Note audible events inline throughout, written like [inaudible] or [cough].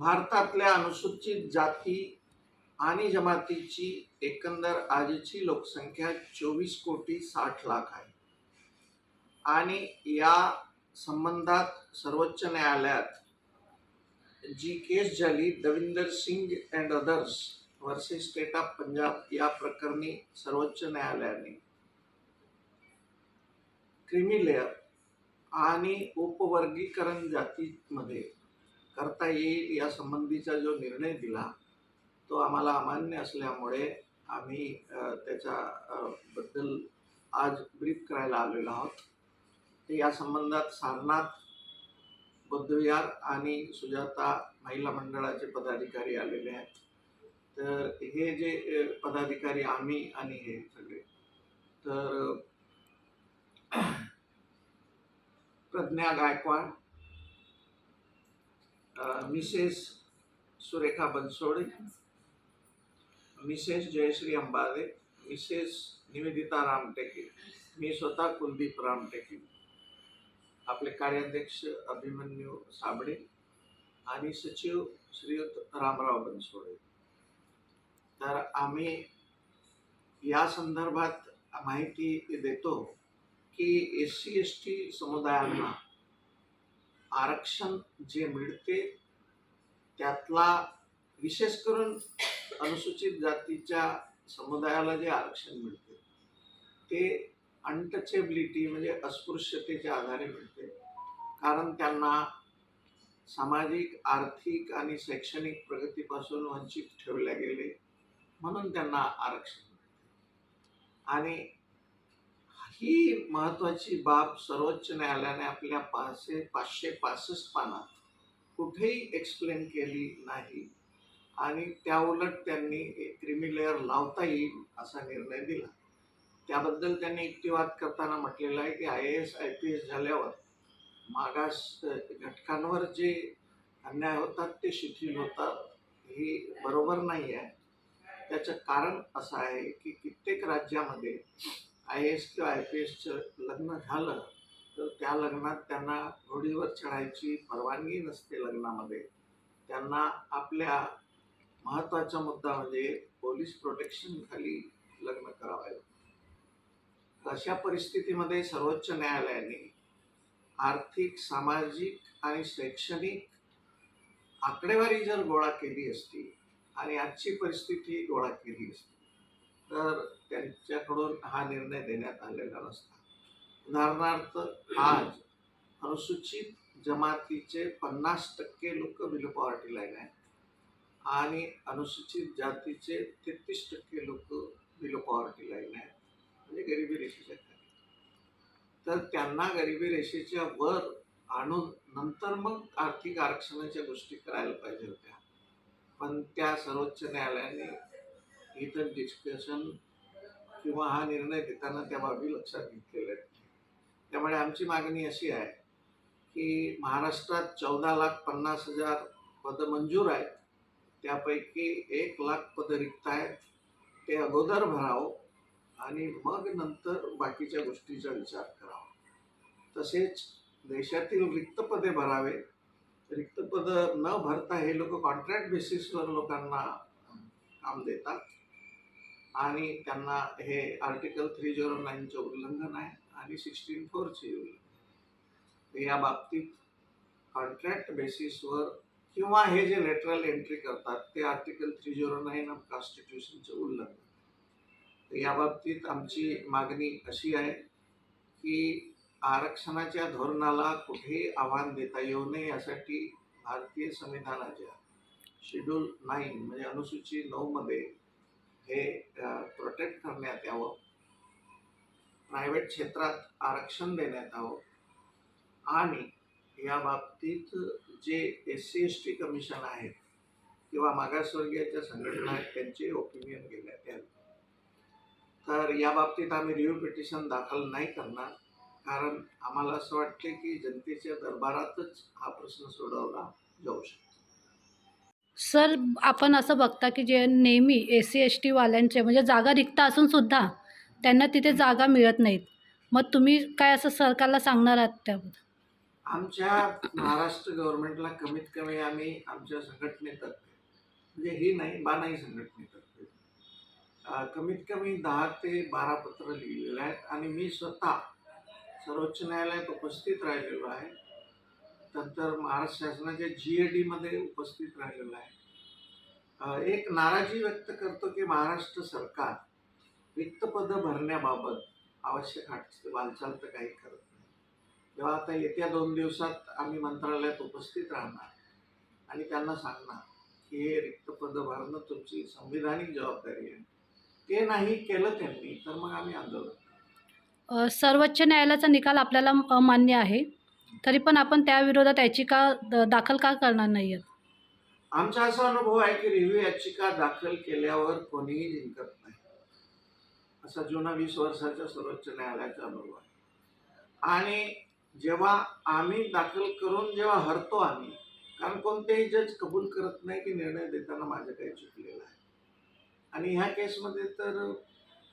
भारतातल्या अनुसूचित जाती आणि जमातीची एकंदर आजची लोकसंख्या चोवीस कोटी साठ लाख आहे. आणि या संबंधात सर्वोच्च न्यायालयात जी केस झाली Davinder Singh and others versus state of Punjab या प्रकरणी सर्वोच्च न्यायालयाने क्रिमिलेअर आणि उपवर्गीकरण जातीमध्ये करता येईल या संबंधीचा जो निर्णय दिला तो आम्हाला अमान्य असल्यामुळे आम्ही त्याच्या बद्दल आज ब्रीफ करायला आलेलो आहोत. ते या संबंधात सारनाथ बुद्धविहार आणि सुजाता महिला मंडळाचे पदाधिकारी आलेले आहेत. तर हे जे पदाधिकारी आम्ही आणि हे सगळे तर [clears throat] Pragya Gaikwad Mrs Surekha Bansode Mrs Jayashree Ambade Mrs Nivedita Ramteke मी स्वतः कुलदीप रामटेके आपले कार्याध्यक्ष अभिमन्यू साबळे आणि सचिव श्रीयुत रामराव बनसोडे. तर आम्ही या संदर्भात माहिती देतो की एस सी एस टी समुदायांना आरक्षण जे मिळते त्यातला विशेष करून अनुसूचित जातीच्या समुदायाला जे आरक्षण मिळते ते अनटचेबिलिटी म्हणजे अस्पृश्यतेच्या आधारे मिळते. कारण त्यांना सामाजिक आर्थिक आणि शैक्षणिक प्रगतीपासून वंचित ठेवले गेले म्हणून त्यांना आरक्षण मिळते. आणि ही महत्त्वाची बाब सर्वोच्च न्यायालयाने आपल्या पाचशे पाचशे पासष्ट पानात कुठेही एक्सप्लेन केली नाही. आणि त्याउलट त्यांनी क्रिमी लेअर लावता येईल असा निर्णय दिला. त्याबद्दल त्यांनी युक्तिवाद करताना म्हटलेलं आहे की I A S I P S झाल्यावर मागास घटकांवर जे अन्याय होतात ते शिथिल होतात ही बरोबर नाही आहे. त्याचं कारण असं आहे की कित्येक राज्यामध्ये आय एस किंवा आय पी एसचं लग्न झालं तर त्या लग्नात त्यांना घोडीवर चढायची परवानगी नसते लग्नामध्ये. त्यांना आपल्या महत्त्वाचा मुद्दा म्हणजे पोलीस प्रोटेक्शन खाली लग्न करावं. अशा परिस्थितीमध्ये सर्वोच्च न्यायालयाने आर्थिक सामाजिक आणि शैक्षणिक आकडेवारी जर गोळा केली असती आणि आजची परिस्थिती गोळा केली असती तर त्यांच्याकडून हा निर्णय देण्यात आलेला नसता. उदाहरणार्थ आज अनुसूचित जमातीचे पन्नास टक्के लोक बिलो पॉवर्टी लाईन आहेत. आणि अनुसूचित जातीचे तेहतीस टक्के लोक बिलो पॉवर्टी लाईन आहेत. म्हणजे गरिबी रेषेच्या खाली. तर त्यांना गरिबी रेषेच्या वर आणून नंतर मग आर्थिक आरक्षणाच्या गोष्टी करायला पाहिजे होत्या. पण त्या सर्वोच्च न्यायालयाने इतर डिस्कशन किंवा हा निर्णय देताना त्या बाबी लक्षात घेतलेल्या आहेत. त्यामुळे आमची मागणी अशी आहे की महाराष्ट्रात चौदा लाख पन्नास हजार पदं मंजूर आहेत. त्यापैकी एक लाख पदं रिक्त आहेत. ते अगोदर भरावं आणि मग नंतर बाकीच्या गोष्टीचा विचार करावा. तसेच देशातील रिक्त पदे भरावे. रिक्त पदं न भरता हे लोक कॉन्ट्रॅक्ट बेसिसवर लोकांना काम देतात. आणि त्यांना हे आर्टिकल थ्री झिरो नाईनचं उल्लंघन आहे आणि सिक्स्टीन फोरचे उल्लंघन या बाबतीत कॉन्ट्रॅक्ट बेसिसवर किंवा हे जे लेटरल एंट्री करतात ते article three zero nine of कॉन्स्टिट्यूशनचं उल्लंघन तर या बाबतीत आमची मागणी अशी आहे की आरक्षणाच्या धोरणाला कुठेही आव्हान देता येऊ नये यासाठी भारतीय संविधानाच्या शेड्यूल नाईन म्हणजे अनुसूची नऊमध्ये हे प्रोटेक्ट करण्यात यावं. प्रायव्हेट क्षेत्रात आरक्षण देण्यात यावं. आणि या बाबतीत जे S C S T commission आहेत किंवा मागासवर्गीयाच्या संघटना आहेत त्यांचे ओपिनियन घेण्यात यावे. तर या बाबतीत आम्ही रिव्ह्यू पिटिशन दाखल नाही करणार. कारण आम्हाला असं वाटते की जनतेच्या दरबारातच हा प्रश्न सोडवला जाऊ शकतो. सर आपण असं बघता की जे नेहमी ए सी एस टीवाल्यांचे म्हणजे जागा रिक्त असूनसुद्धा त्यांना तिथे जागा मिळत नाहीत. मग तुम्ही काय असं सरकारला सांगणार आहात त्याबद्दल? आमच्या महाराष्ट्र गव्हर्नमेंटला कमीत कमी आम्ही आमच्या संघटनेतर्फे म्हणजे ही नाही बानाई संघटनेतर्फे कमीत कमी दहा ते बारा पत्र लिहिलेले आहेत आणि मी स्वतः सर्वोच्च न्यायालयात उपस्थित राहिलेलो आहे. नंतर महाराष्ट्र शासनाच्या जी ए डीमध्ये उपस्थित राहिलेलं आहे. एक नाराजी व्यक्त करतो की महाराष्ट्र सरकार रिक्त पदं भरण्याबाबत आवश्यक हाट तर काही करत नाही. तेव्हा आता येत्या दोन दिवसात आम्ही मंत्रालयात उपस्थित राहणार आणि त्यांना सांगणार की हे रिक्त पदं भरणं तुमची संविधानिक जबाबदारी आहे. ते नाही केलं त्यांनी तर मग आम्ही आंदोलन सर्वोच्च न्यायालयाचा निकाल आपल्याला मान्य आहे. तरी पण आपण त्याविरोधात याचिका द- दाखल का करणार नाही आहेत आमचा असा अनुभव आहे की रिव्ह्यू याचिका दाखल केल्यावर कोणीही जिंकत नाही. असा जुना वीस वर्षाच्या सर्वोच्च न्यायालयाचा अनुभव आहे. आणि जेव्हा आम्ही दाखल करून जेव्हा हरतो आम्ही कारण कोणतेही जज कबूल करत नाही की निर्णय देताना माझं काही चुकलेलं आहे. आणि ह्या केसमध्ये तर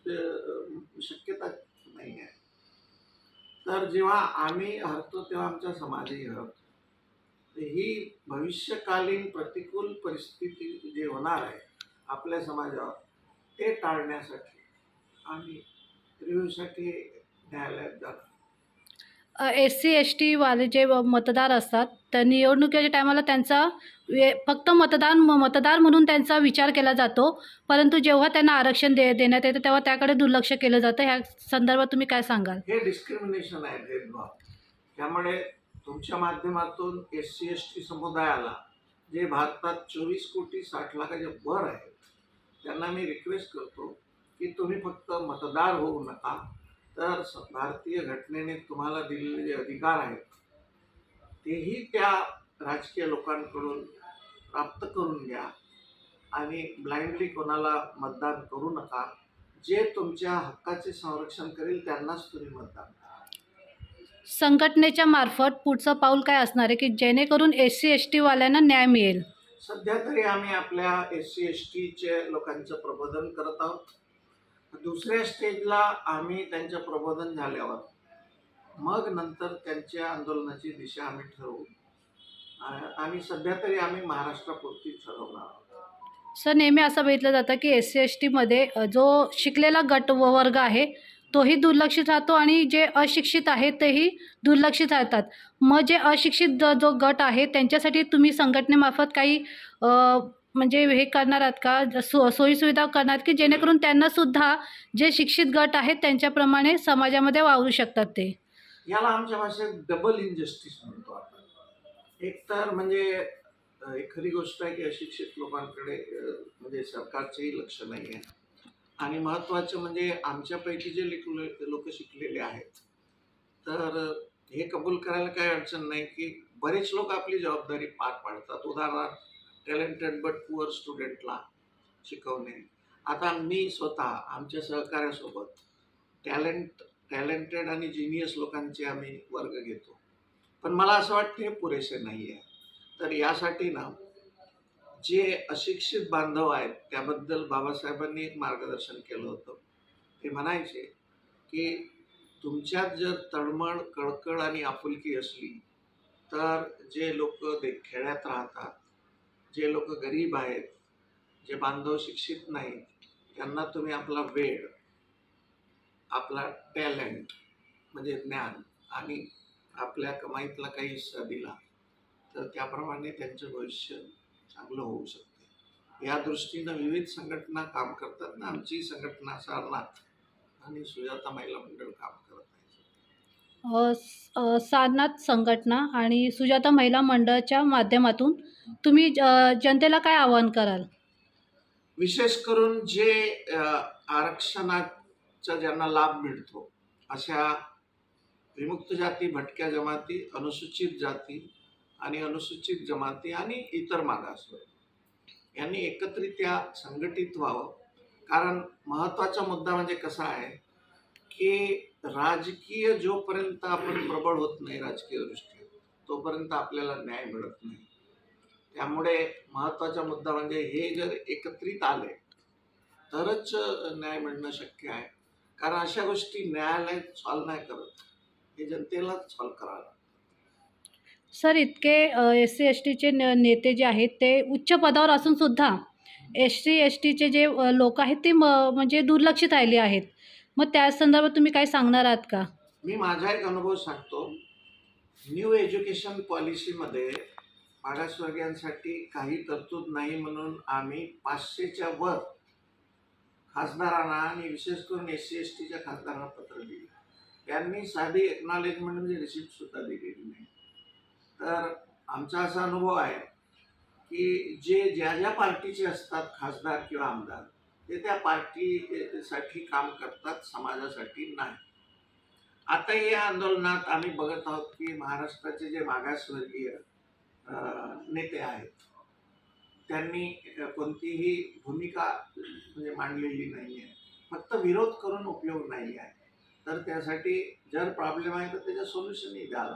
अं, शक्यता नाही आहे तर जेव्हा आम्ही हरतो तेव्हा आमचा समाजही हरतो. ही भविष्यकालीन प्रतिकूल परिस्थिती जे होणार आहे आपल्या समाजावर ते टाळण्यासाठी आम्ही रिव्ह्यूसाठी न्यायालयात जातो. एस सी एस टीवाले जे मतदार असतात तर निवडणुकीच्या टायमाला त्यांचा वे फक्त मतदान मतदार म्हणून त्यांचा विचार केला जातो. परंतु जेव्हा त्यांना आरक्षण दे देण्यात येतं तेव्हा त्याकडे दुर्लक्ष केलं जातं. ह्या संदर्भात तुम्ही काय सांगाल? हे डिस्क्रिमिनेशन आहे भेदभाव. त्यामुळे तुमच्या माध्यमातून एस सी एस टी समुदायाला जे भारतात चोवीस कोटी साठ लाखाच्या वर आहेत त्यांना मी रिक्वेस्ट करतो की तुम्ही फक्त मतदार होऊ नका. तर भारतीय घटनेने तुम्हाला दिलेले जे अधिकार आहेत तेही त्या राजकीय लोकांकडून प्राप्त करून घ्या आणि ब्लाइंडली कोणाला मतदान करू नका. जे तुमच्या हक्काचे संरक्षण करेल त्यांनाच तुम्ही मतदान करा. संघटनेच्या मार्फत पुढचं पाऊल काय असणार आहे की जेणेकरून एस सी एस टीवाल्यांना न्याय मिळेल? सध्या तरी आम्ही आपल्या एस सी एस टीचे लोकांचं प्रबोधन करत आहोत. दुसऱ्या स्टेजला आम्ही त्यांचं प्रबोधन झाल्यावर मग नंतर त्यांच्या आंदोलनाची दिशा आम्ही ठरवू. आणि सध्या तरी आम्ही महाराष्ट्रापुरती ठरवणार आहोत. सर नेहमी असं बघितलं जातं की एस सी एस टीमध्ये जो शिकलेला गट वर्ग आहे तोही दुर्लक्षित राहतो आणि जे अशिक्षित आहेत तेही दुर्लक्षित राहतात. मग जे अशिक्षित जो गट आहे त्यांच्यासाठी तुम्ही संघटनेमार्फत काही म्हणजे हे करणार आहात का? ज- सो सोयीसुविधा करणार की जेणेकरून त्यांनासुद्धा जे शिक्षित गट आहेत त्यांच्याप्रमाणे समाजामध्ये वावरू शकतात ते? याला आमच्या भाषेत डबल इनजस्टिस म्हणतो आपण. एक तर म्हणजे एक खरी गोष्ट आहे की अशिक्षित लोकांकडे म्हणजे सरकारचेही लक्ष नाही आहे. आणि महत्त्वाचं म्हणजे आमच्यापैकी जे लोक शिकलेले आहेत तर हे कबूल करायला काही अडचण नाही की बरेच लोक आपली जबाबदारी पार पाडतात. उदाहरणार्थ टॅलेंटेड बट पुअर स्टुडंटला शिकवणे. आता मी स्वतः आमच्या सहकार्यासोबत टॅलेंट टॅलेंटेड आणि जिनियस लोकांचे आम्ही वर्ग घेतो. पण मला असं वाटतं हे पुरेसे नाही आहे तर यासाठी ना जे अशिक्षित बांधव आहेत त्याबद्दल बाबासाहेबांनी एक मार्गदर्शन केलं होतं. ते म्हणायचे की तुमच्यात जर तळमळ कळकळ आणि आपुलकी असली तर जे लोक दे खेड्यात राहतात जे लोक गरीब आहेत जे बांधव शिक्षित नाहीत त्यांना तुम्ही आपला वेळ आपला टॅलेंट म्हणजे ज्ञान आणि आपल्या कमाईतला काही हिस्सा दिला तर त्याप्रमाणे त्यांचं भविष्य चांगलं होऊ शकते. या दृष्टीनं विविध संघटना काम करतात ना आमची संघटना सारनाथ आणि सुजाता महिला मंडळ काम करतात. सारनाथ संघटना आणि सुजाता महिला मंडळाच्या माध्यमातून तुम्ही ज- जनतेला काय आवाहन कराल? विशेष करून जे आरक्षणाचा ज्यांना लाभ मिळतो अशा विमुक्त जाती भटक्या जमाती अनुसूचित जाती आणि अनुसूचित जमाती आणि इतर मागासवर्ग यांनी एकत्रित्या संघटित व्हावं. कारण महत्त्वाचा मुद्दा म्हणजे कसा आहे? की राजकीय जोपर्यंत आपण प्रबळ होत नाही राजकीय दृष्ट्या तोपर्यंत आपल्याला न्याय मिळत नाही. त्यामुळे महत्त्वाचा मुद्दा म्हणजे हे जर एकत्रित आले तरच न्याय मिळणं शक्य आहे. कारण अशा गोष्टी न्यायालय सॉल्व नाही करत. हे जनतेलाच सॉल्व करावं. सर इतके एस सी एस टीचे नेते जे आहेत ते उच्च पदावर असून सुद्धा एस सी एस टीचे जे लोक आहेत ते म म्हणजे दुर्लक्षित राहिले आहेत. मग त्या संदर्भात तुम्ही काय सांगणार आहात का? मी माझा एक अनुभव सांगतो. न्यू एज्युकेशन पॉलिसीमध्ये मागासवर्गीयांसाठी काही तरतूद नाही म्हणून आम्ही पाचशेच्या वर खासदारांना आणि विशेष करून एस सी एस टीच्या खासदारांना पत्र दिले. त्यांनी साधी एक्नॉलेजमेंट म्हणजे रिसिप्टसुद्धा दिलेली नाही. तर आमचा असा अनुभव आहे की जे ज्या ज्या पार्टीचे असतात खासदार किंवा आमदार ते त्या पार्टीसाठी काम करतात समाजासाठी नाही. आता या आंदोलनात आम्ही बघत आहोत की महाराष्ट्राचे जे मागासवर्गीय नेते आहेत त्यांनी कोणतीही भूमिका म्हणजे मांडलेली नाही आहे फक्त विरोध करून उपयोग नाही आहे तर त्यासाठी जर प्रॉब्लेम आहे तर त्याचं सोल्युशनही द्यावं.